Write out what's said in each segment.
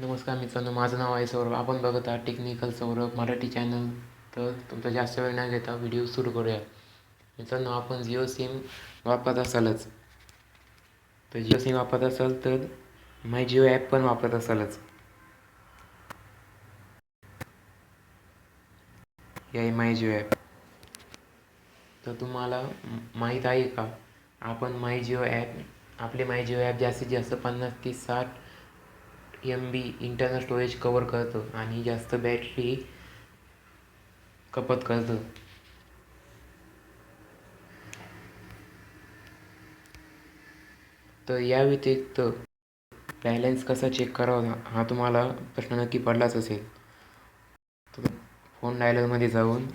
नमस्कार मित्रांनो माझं नाव आहे सौरभ. आपण बघत आहात टेक्निकल सौरभ मराठी चॅनल तर तुमचा जास्त वेळ न घेता व्हिडिओ सुरू करूया. मित्रांनो आपण जिओ सिम वापरत असालच. तर जिओ सिम वापरत असाल तर माय जिओ ॲप पण वापरत असालच. या माय जिओ ॲप तर तुम्हाला माहीत आहे का? आपण माय जिओ ॲप आपले माय जिओ ॲप जास्तीत जास्त पन्नास ते साठ M B internal storage cover करतं आणि जास्त बॅटरी खपत करतं. तर या व्यतिरिक्त बॅलन्स कसा चेक करावा हा तुम्हाला प्रश्न नक्की पडलाच असेल. तर फोन डायलरमध्ये जाऊन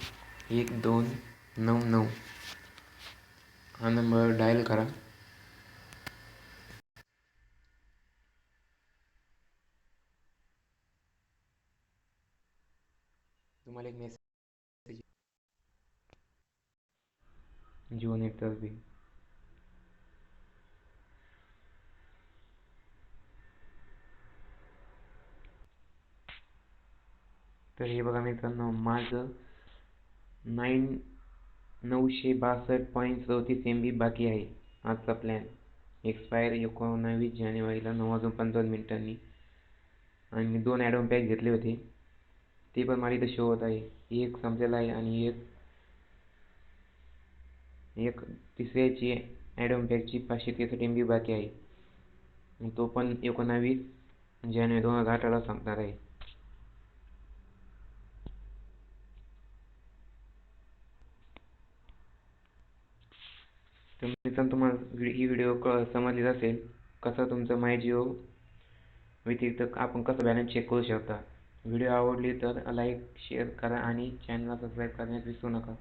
एक दोन नऊ नऊ हा नंबर डायल करा. तुम्हाला एक मेसेज जिओ नेटवर्क तर हे बघा मित्रांनो माझं नाईन नऊशे बासष्ट पॉईंट चौतीस एम बी बाकी आहे. आजचा प्लॅन एक्सपायर एकोणावीस जानेवारीला नऊ वाजून पंचावन्न मिनिटांनी. आणि मी दोन ॲडॉन पॅक घेतले होते. ते पण मला इथं शो होत आहे. एक संपलेला आहे आणि एक एक तिसऱ्याची ॲडम पॅकची पाचशे त्रेसष्ट एम बी बाकी आहे. तो पण एकोणावीस जानेवारी दोन हजार अठराला संपणार आहे. तर मित्रांनो तुम्हाला ही व्हिडिओ क समजलीच असेल. कसं तुमचं माय जिओ व्यतिरिक्त आपण कसं बॅलन्स चेक करू शकता? व्हिडिओ आवडली तर लाईक शेअर करा आणि चॅनलला सबस्क्राईब करण्यास विसरू नका.